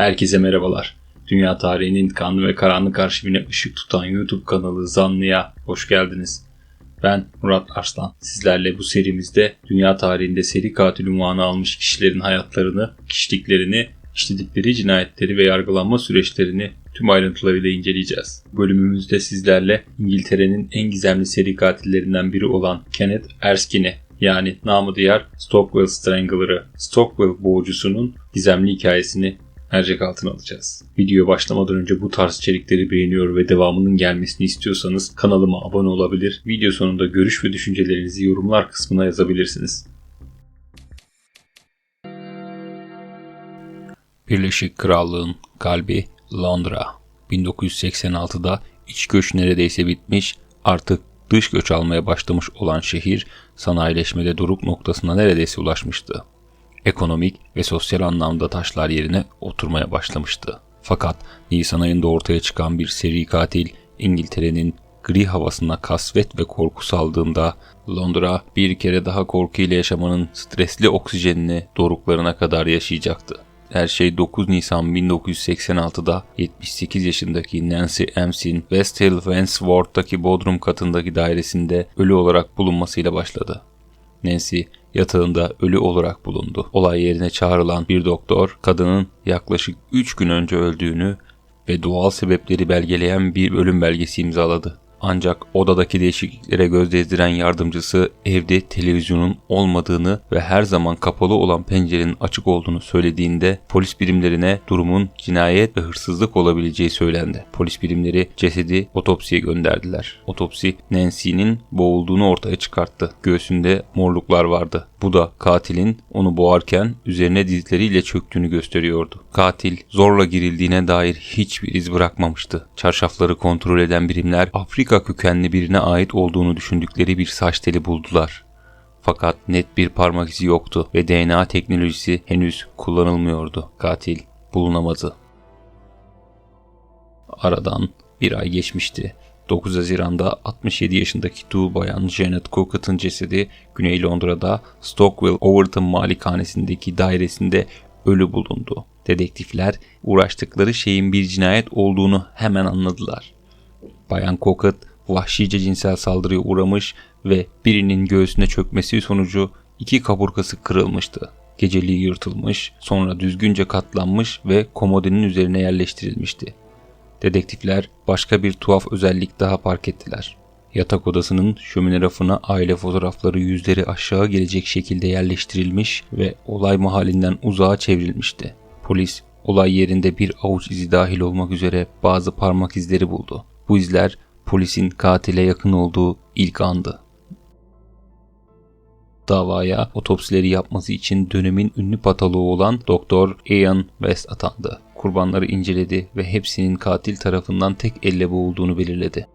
Herkese merhabalar. Dünya tarihinin kanlı ve karanlık arşivine ışık tutan YouTube kanalı Zanlı'ya hoş geldiniz. Ben Murat Arslan. Sizlerle bu serimizde dünya tarihinde seri katil unvanı almış kişilerin hayatlarını, kişiliklerini, işledikleri cinayetleri ve yargılanma süreçlerini tüm ayrıntılarıyla inceleyeceğiz. Bölümümüzde sizlerle İngiltere'nin en gizemli seri katillerinden biri olan Kenneth Erskine'i yani namı diğer Stockwell Strangler'ı, Stockwell boğucusunun gizemli hikayesini mercek altına alacağız. Videoya başlamadan önce bu tarz içerikleri beğeniyor ve devamının gelmesini istiyorsanız kanalıma abone olabilir. Video sonunda görüş ve düşüncelerinizi yorumlar kısmına yazabilirsiniz. Birleşik Krallığın kalbi Londra. 1986'da iç göç neredeyse bitmiş, artık dış göç almaya başlamış olan şehir sanayileşmede doruk noktasına neredeyse ulaşmıştı. Ekonomik ve sosyal anlamda taşlar yerine oturmaya başlamıştı. Fakat Nisan ayında ortaya çıkan bir seri katil İngiltere'nin gri havasına kasvet ve korku saldığında Londra bir kere daha korkuyla yaşamanın stresli oksijenini doruklarına kadar yaşayacaktı. Her şey 9 Nisan 1986'da 78 yaşındaki Nancy Ems'in West Hill Wandsworth'taki bodrum katındaki dairesinde ölü olarak bulunmasıyla başladı. Nancy yatağında ölü olarak bulundu. Olay yerine çağrılan bir doktor kadının yaklaşık 3 gün önce öldüğünü ve doğal sebepleri belgeleyen bir ölüm belgesi imzaladı. Ancak odadaki değişikliklere göz gezdiren yardımcısı evde televizyonun olmadığını ve her zaman kapalı olan pencerenin açık olduğunu söylediğinde polis birimlerine durumun cinayet ve hırsızlık olabileceği söylendi. Polis birimleri cesedi otopsiye gönderdiler. Otopsi Nancy'nin boğulduğunu ortaya çıkarttı. Göğsünde morluklar vardı. Bu da katilin onu boğarken üzerine dizleriyle çöktüğünü gösteriyordu. Katil zorla girildiğine dair hiçbir iz bırakmamıştı. Çarşafları kontrol eden birimler Afrika kökenli birine ait olduğunu düşündükleri bir saç teli buldular. Fakat net bir parmak izi yoktu ve DNA teknolojisi henüz kullanılmıyordu. Katil bulunamadı. Aradan bir ay geçmişti 9 Haziran'da 67 yaşındaki Tuğ bayan Janet Cockett'ın cesedi Güney Londra'da Stockwell Overton malikanesindeki dairesinde ölü bulundu. Dedektifler uğraştıkları şeyin bir cinayet olduğunu hemen anladılar. Bayan Cockett vahşice cinsel saldırıya uğramış ve birinin göğsüne çökmesi sonucu iki kaburgası kırılmıştı. Geceliği yırtılmış, sonra düzgünce katlanmış ve komodinin üzerine yerleştirilmişti. Dedektifler başka bir tuhaf özellik daha fark ettiler. Yatak odasının şömine rafına aile fotoğrafları yüzleri aşağı gelecek şekilde yerleştirilmiş ve olay mahallinden uzağa çevrilmişti. Polis olay yerinde bir avuç izi dahil olmak üzere bazı parmak izleri buldu. Bu izler polisin katile yakın olduğu ilk andı. Davaya otopsileri yapması için dönemin ünlü patoloğu olan Doktor Ian West atandı kurbanları inceledi ve hepsinin katil tarafından tek elle boğulduğunu belirledi.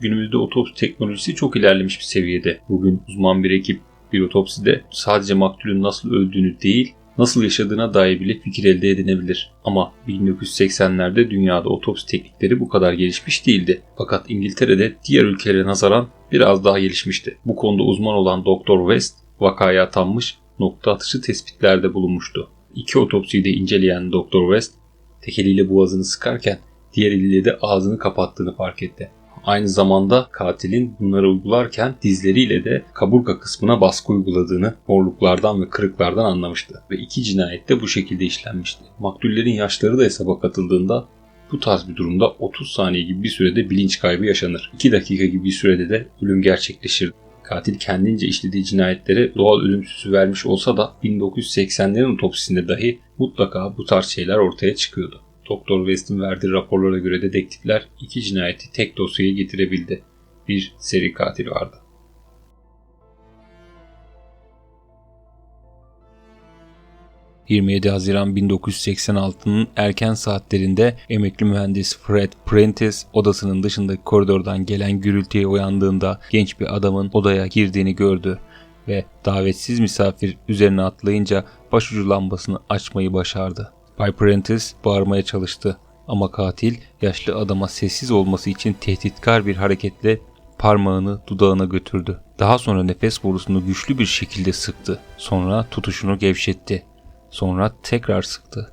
Günümüzde otopsi teknolojisi çok ilerlemiş bir seviyede. Bugün uzman bir ekip bir otopside sadece maktulün nasıl öldüğünü değil, nasıl yaşadığına dair bile fikir elde edinebilir. Ama 1980'lerde dünyada otopsi teknikleri bu kadar gelişmiş değildi. Fakat İngiltere'de diğer ülkelere nazaran biraz daha gelişmişti. Bu konuda uzman olan Dr. West vakaya atanmış nokta atışı tespitlerde bulunmuştu. İki otopsiyi de inceleyen Dr. West tek eliyle boğazını sıkarken diğer eliyle de ağzını kapattığını fark etti. Aynı zamanda katilin bunları uygularken dizleriyle de kaburga kısmına baskı uyguladığını morluklardan ve kırıklardan anlamıştı. Ve iki cinayet de bu şekilde işlenmişti. Maktullerin yaşları da hesaba katıldığında bu tarz bir durumda 30 saniye gibi bir sürede bilinç kaybı yaşanır. 2 dakika gibi bir sürede de ölüm gerçekleşir. Katil kendince işlediği cinayetlere doğal ölüm süsü vermiş olsa da 1980'lerin otopsisinde dahi mutlaka bu tarz şeyler ortaya çıkıyordu. Doktor West'in verdiği raporlara göre dedektifler iki cinayeti tek dosyaya getirebildi. Bir seri katil vardı. 27 Haziran 1986'nın erken saatlerinde emekli mühendis Fred Prentice odasının dışındaki koridordan gelen gürültüye uyandığında genç bir adamın odaya girdiğini gördü ve davetsiz misafir üzerine atlayınca başucu lambasını açmayı başardı. Bay Prentice bağırmaya çalıştı ama katil yaşlı adama sessiz olması için tehditkar bir hareketle parmağını dudağına götürdü. Daha sonra nefes borusunu güçlü bir şekilde sıktı. Sonra tutuşunu gevşetti Sonra tekrar sıktı.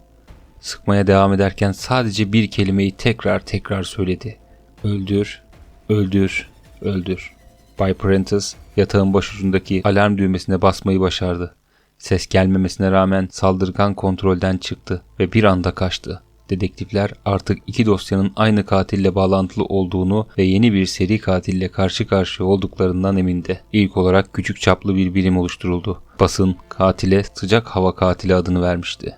Sıkmaya devam ederken sadece bir kelimeyi tekrar tekrar söyledi. Öldür, öldür, öldür. Bay Prentice yatağın başucundaki alarm düğmesine basmayı başardı. Ses gelmemesine rağmen saldırgan kontrolden çıktı ve bir anda kaçtı. Dedektifler artık iki dosyanın aynı katille bağlantılı olduğunu ve yeni bir seri katille karşı karşıya olduklarından emindi. İlk olarak küçük çaplı bir birim oluşturuldu. Basın katile sıcak hava katili adını vermişti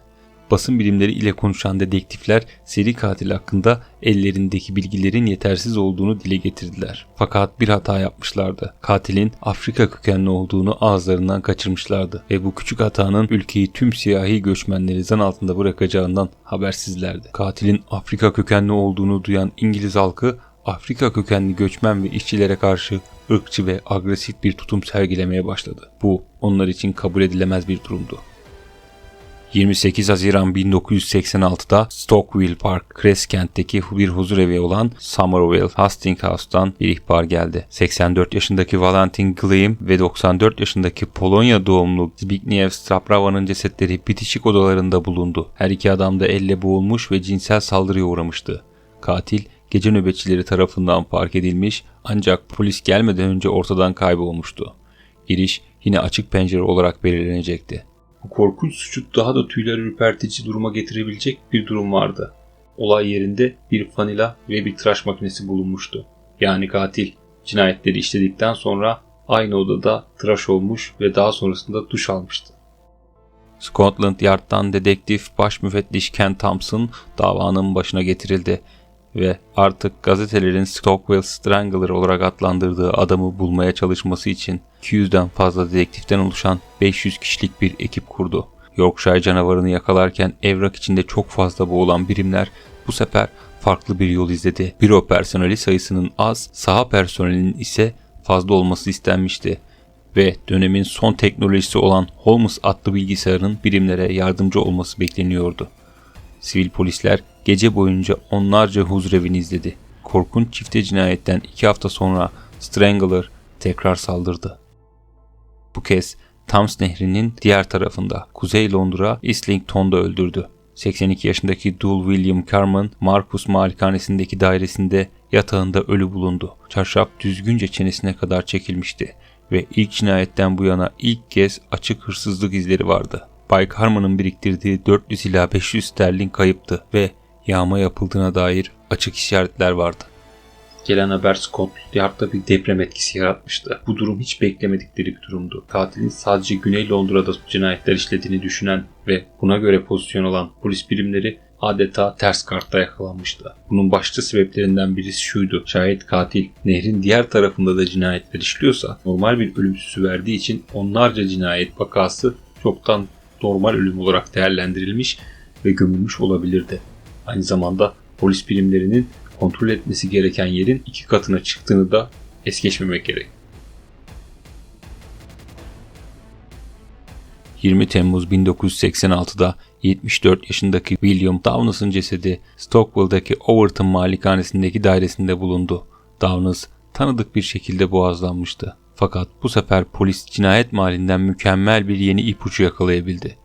basın bilimleri ile konuşan dedektifler seri katil hakkında ellerindeki bilgilerin yetersiz olduğunu dile getirdiler. Fakat bir hata yapmışlardı. Katilin Afrika kökenli olduğunu ağızlarından kaçırmışlardı ve bu küçük hatanın ülkeyi tüm siyahi göçmenleri zan altında bırakacağından habersizlerdi. Katilin Afrika kökenli olduğunu duyan İngiliz halkı Afrika kökenli göçmen ve işçilere karşı ırkçı ve agresif bir tutum sergilemeye başladı. Bu onlar için kabul edilemez bir durumdu. 28 Haziran 1986'da Stockwell Park, Crescent'teki bir huzurevi olan Somerville Hastings House'tan bir ihbar geldi. 84 yaşındaki Valentin Gleim ve 94 yaşındaki Polonya doğumlu Zbigniew Straprawa'nın cesetleri bitişik odalarında bulundu. Her iki adam da elle boğulmuş ve cinsel saldırıya uğramıştı. Katil gece nöbetçileri tarafından fark edilmiş ancak polis gelmeden önce ortadan kaybolmuştu. Giriş yine açık pencere olarak belirlenecekti. Bu korkunç suçu daha da tüyler ürpertici duruma getirebilecek bir durum vardı. Olay yerinde bir fanila ve bir tıraş makinesi bulunmuştu. Yani katil cinayetleri işledikten sonra aynı odada tıraş olmuş ve daha sonrasında duş almıştı. Scotland Yard'dan dedektif baş müfettiş Ken Thompson davanın başına getirildi ve artık gazetelerin Stockwell Strangler olarak adlandırdığı adamı bulmaya çalışması için 200'den fazla dedektiften oluşan 500 kişilik bir ekip kurdu. Yorkshire canavarını yakalarken evrak içinde çok fazla boğulan birimler bu sefer farklı bir yol izledi. Büro personeli sayısının az, saha personelinin ise fazla olması istenmişti ve dönemin son teknolojisi olan Holmes adlı bilgisayarın birimlere yardımcı olması bekleniyordu. Sivil polisler gece boyunca onlarca huzurevini izledi. Korkunç çifte cinayetten iki hafta sonra Strangler tekrar saldırdı. Bu kez Thames Nehri'nin diğer tarafında Kuzey Londra Islington'da öldürdü. 82 yaşındaki Dul William Carman, Marcus malikanesindeki dairesinde yatağında ölü bulundu. Çarşaf düzgünce çenesine kadar çekilmişti ve ilk cinayetten bu yana ilk kez açık hırsızlık izleri vardı. Bay Carman'ın biriktirdiği 400 ila 500 sterlin kayıptı ve yağma yapıldığına dair açık işaretler vardı. Gelen haber Scott Yard'da bir deprem etkisi yaratmıştı. Bu durum hiç beklemedikleri bir durumdu. Katilin sadece Güney Londra'da cinayetler işlediğini düşünen ve buna göre pozisyon alan polis birimleri adeta ters kartta yakalanmıştı. Bunun başta sebeplerinden birisi şuydu. Şayet katil nehrin diğer tarafında da cinayetler işliyorsa normal bir ölümsüzü verdiği için onlarca cinayet vakası çoktan normal ölüm olarak değerlendirilmiş ve gömülmüş olabilirdi. Aynı zamanda polis birimlerinin kontrol etmesi gereken yerin iki katına çıktığını da es geçmemek gerek. 20 Temmuz 1986'da 74 yaşındaki William Downes'ın cesedi Stockwell'daki Overton malikanesindeki dairesinde bulundu. Downes tanıdık bir şekilde boğazlanmıştı. Fakat bu sefer polis cinayet mahallinden mükemmel bir yeni ipucu yakalayabildi.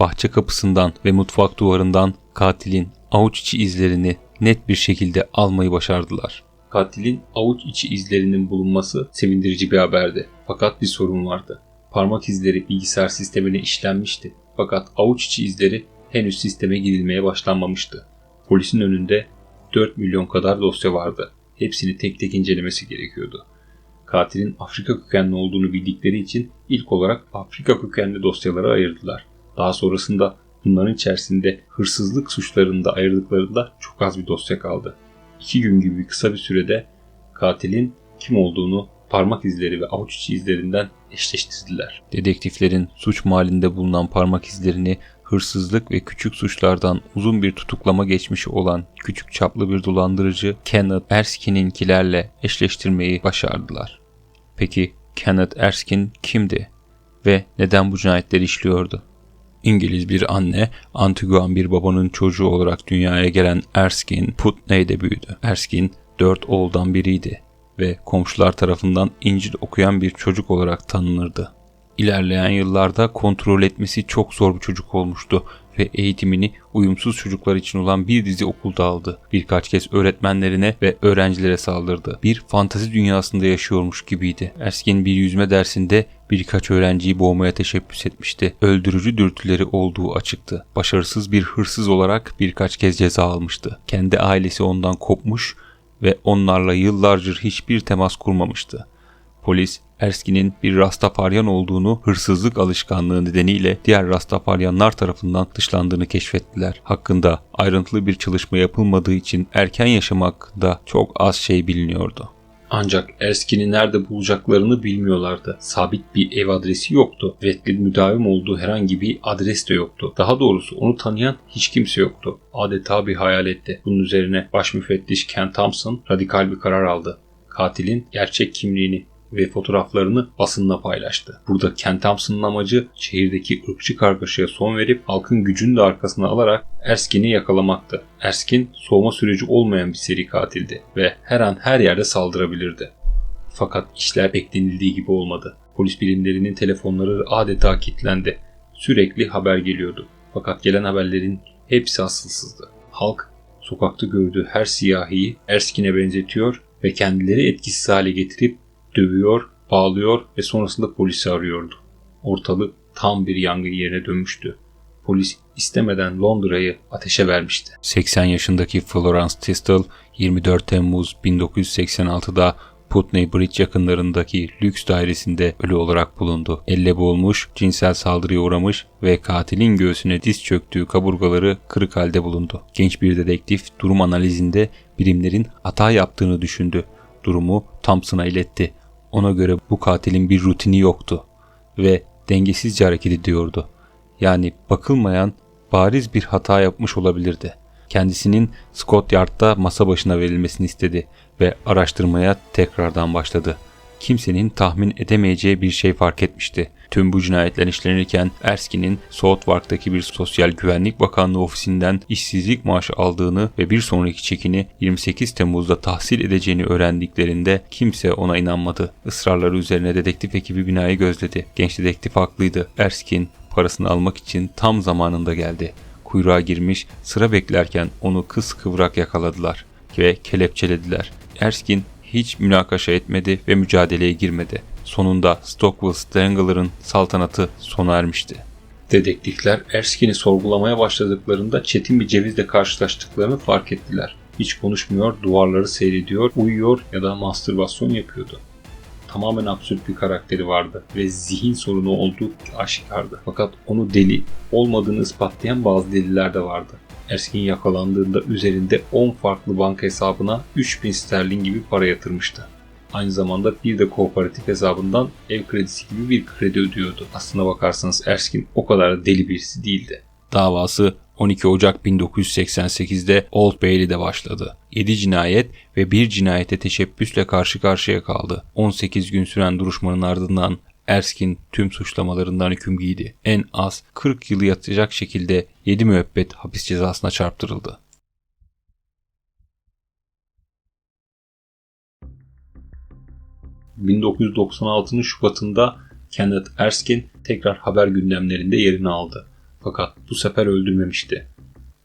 Bahçe kapısından ve mutfak duvarından katilin avuç içi izlerini net bir şekilde almayı başardılar. Katilin avuç içi izlerinin bulunması sevindirici bir haberdi. Fakat bir sorun vardı. Parmak izleri bilgisayar sistemine işlenmişti. Fakat avuç içi izleri henüz sisteme girilmeye başlanmamıştı. Polisin önünde 4 milyon kadar dosya vardı. Hepsini tek tek incelemesi gerekiyordu. Katilin Afrika kökenli olduğunu bildikleri için ilk olarak Afrika kökenli dosyalara ayırdılar. Daha sonrasında bunların içerisinde hırsızlık suçlarında ayırdıklarında çok az bir dosya kaldı. İki gün gibi kısa bir sürede katilin kim olduğunu parmak izleri ve avuç içi izlerinden eşleştirdiler. Dedektiflerin suç mahallinde bulunan parmak izlerini hırsızlık ve küçük suçlardan uzun bir tutuklama geçmişi olan küçük çaplı bir dolandırıcı Kenneth Erskine'inkilerle eşleştirmeyi başardılar. Peki Kenneth Erskine kimdi ve neden bu cinayetleri işliyordu? İngiliz bir anne, Antiguan bir babanın çocuğu olarak dünyaya gelen Erskine Putney'de büyüdü. Erskine dört oğuldan biriydi ve komşular tarafından İncil okuyan bir çocuk olarak tanınırdı. İlerleyen yıllarda kontrol etmesi çok zor bir çocuk olmuştu ve eğitimini uyumsuz çocuklar için olan bir dizi okulda aldı. Birkaç kez öğretmenlerine ve öğrencilere saldırdı. Bir fantazi dünyasında yaşıyormuş gibiydi. Erskine bir yüzme dersinde birkaç öğrenciyi boğmaya teşebbüs etmişti. Öldürücü dürtüleri olduğu açıktı. Başarısız bir hırsız olarak birkaç kez ceza almıştı. Kendi ailesi ondan kopmuş ve onlarla yıllarca hiçbir temas kurmamıştı. Polis Erskine'in bir Rastafaryan olduğunu hırsızlık alışkanlığı nedeniyle diğer Rastafaryanlar tarafından dışlandığını keşfettiler. Hakkında ayrıntılı bir çalışma yapılmadığı için erken yaşam hakkında çok az şey biliniyordu. Ancak Erskine'i nerede bulacaklarını bilmiyorlardı. Sabit bir ev adresi yoktu. Red'le müdavim olduğu herhangi bir adres de yoktu. Daha doğrusu onu tanıyan hiç kimse yoktu. Adeta bir hayaletti. Bunun üzerine baş müfettiş Ken Thompson radikal bir karar aldı. Katilin gerçek kimliğini ve fotoğraflarını basınla paylaştı. Burada Ken Thompson'ın amacı şehirdeki ırkçı kargaşaya son verip halkın gücünü de arkasına alarak Erskine'i yakalamaktı. Erskine soğuma süreci olmayan bir seri katildi ve her an her yerde saldırabilirdi. Fakat işler beklenildiği gibi olmadı. Polis birimlerinin telefonları adeta kilitlendi. Sürekli haber geliyordu. Fakat gelen haberlerin hepsi asılsızdı. Halk sokakta gördüğü her siyahiyi Erskine'e benzetiyor ve kendileri etkisiz hale getirip dövüyor, bağlıyor ve sonrasında polisi arıyordu. Ortalık tam bir yangın yerine dönmüştü. Polis istemeden Londra'yı ateşe vermişti. 80 yaşındaki Florence Tistel 24 Temmuz 1986'da Putney Bridge yakınlarındaki lüks dairesinde ölü olarak bulundu. Elle boğulmuş, cinsel saldırıya uğramış ve katilin göğsüne diz çöktüğü kaburgaları kırık halde bulundu. Genç bir dedektif durum analizinde birimlerin hata yaptığını düşündü. Durumu Thompson'a iletti. Ona göre bu katilin bir rutini yoktu ve dengesizce hareket ediyordu. Yani bakılmayan bariz bir hata yapmış olabilirdi. Kendisinin Scott Yard'da masa başına verilmesini istedi ve araştırmaya tekrardan başladı kimsenin tahmin edemeyeceği bir şey fark etmişti. Tüm bu cinayetler işlenirken Erskinin Southwark'taki bir Sosyal Güvenlik Bakanlığı ofisinden işsizlik maaşı aldığını ve bir sonraki çekini 28 Temmuz'da tahsil edeceğini öğrendiklerinde kimse ona inanmadı. Israrları üzerine dedektif ekibi binayı gözledi. Genç dedektif haklıydı. Erskine parasını almak için tam zamanında geldi. Kuyruğa girmiş, sıra beklerken onu kız kıvrak yakaladılar ve kelepçelediler. Erskine hiç münakaşa etmedi ve mücadeleye girmedi. Sonunda Stockwell Strangler'ın saltanatı sona ermişti. Dedektifler Erskine'i sorgulamaya başladıklarında çetin bir cevizle karşılaştıklarını fark ettiler. Hiç konuşmuyor, duvarları seyrediyor, uyuyor ya da mastürbasyon yapıyordu. Tamamen absürt bir karakteri vardı ve zihin sorunu olduğu aşikardı. Fakat onu deli olmadığını ispatlayan bazı deliller de vardı. Erskine yakalandığında üzerinde 10 farklı banka hesabına 3000 sterlin gibi para yatırmıştı. Aynı zamanda bir de kooperatif hesabından ev kredisi gibi bir kredi ödüyordu. Aslına bakarsanız Erskine o kadar da deli birisi değildi. Davası 12 Ocak 1988'de Old Bailey'de başladı. 7 cinayet ve 1 cinayete teşebbüsle karşı karşıya kaldı. 18 gün süren duruşmanın ardından Erskine tüm suçlamalarından hüküm giydi. En az 40 yılı yatacak şekilde 7 müebbet hapis cezasına çarptırıldı. ...1996'nın Şubat'ında Kenneth Erskine tekrar haber gündemlerinde yerini aldı. Fakat bu sefer öldürmemişti.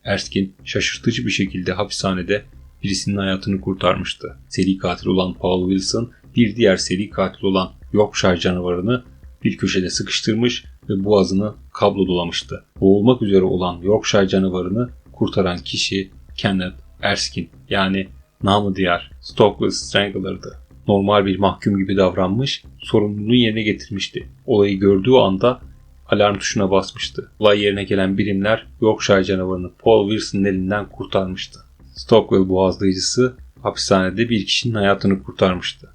Erskine şaşırtıcı bir şekilde hapishanede birisinin hayatını kurtarmıştı. Seri katil olan Paul Wilson bir diğer seri katil olan Yorkshire canavarını bir köşede sıkıştırmış ve boğazını kablo dolamıştı. Boğulmak üzere olan Yorkshire canavarını kurtaran kişi Kenneth Erskine yani namı diğer Stockwell Strangler'dı. Normal bir mahkum gibi davranmış, sorumluluğunu yerine getirmişti. Olayı gördüğü anda alarm tuşuna basmıştı. Olay yerine gelen birimler Yorkshire canavarını Paul Wilson'ın elinden kurtarmıştı. Stockwell boğazlayıcısı hapishanede bir kişinin hayatını kurtarmıştı.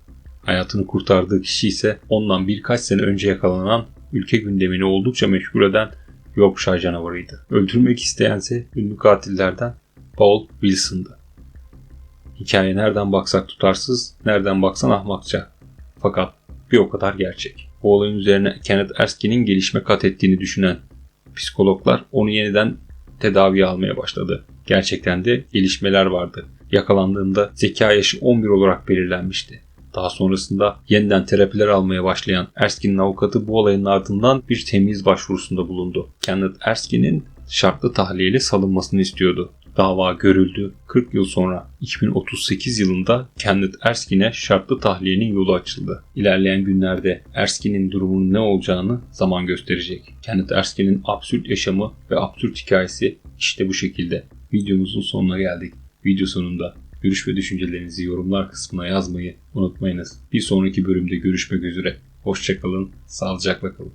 Hayatını kurtardığı kişi ise ondan birkaç sene önce yakalanan ülke gündemini oldukça meşgul eden Yorkshire canavarıydı. Öldürmek isteyense ünlü katillerden Paul Wilson'dı. Hikaye nereden baksak tutarsız, nereden baksan ahmakça. Fakat bir o kadar gerçek. Bu olayın üzerine Kenneth Erskine'in gelişme kat ettiğini düşünen psikologlar onu yeniden tedavi almaya başladı. Gerçekten de gelişmeler vardı. Yakalandığında zeka yaşı 11 olarak belirlenmişti. Daha sonrasında yeniden terapiler almaya başlayan Erskine'in avukatı bu olayın ardından bir temiz başvurusunda bulundu. Kenneth Erskine'in şartlı tahliyeyle salınmasını istiyordu. Dava görüldü. 40 yıl sonra 2038 yılında Kenneth Erskine'e şartlı tahliyenin yolu açıldı. İlerleyen günlerde Erskine'in durumunun ne olacağını zaman gösterecek. Kenneth Erskine'in absürt yaşamı ve absürt hikayesi işte bu şekilde. Videomuzun sonuna geldik. Video sonunda görüş ve düşüncelerinizi yorumlar kısmına yazmayı unutmayınız. Bir sonraki bölümde görüşmek üzere. Hoşçakalın, sağlıcakla kalın.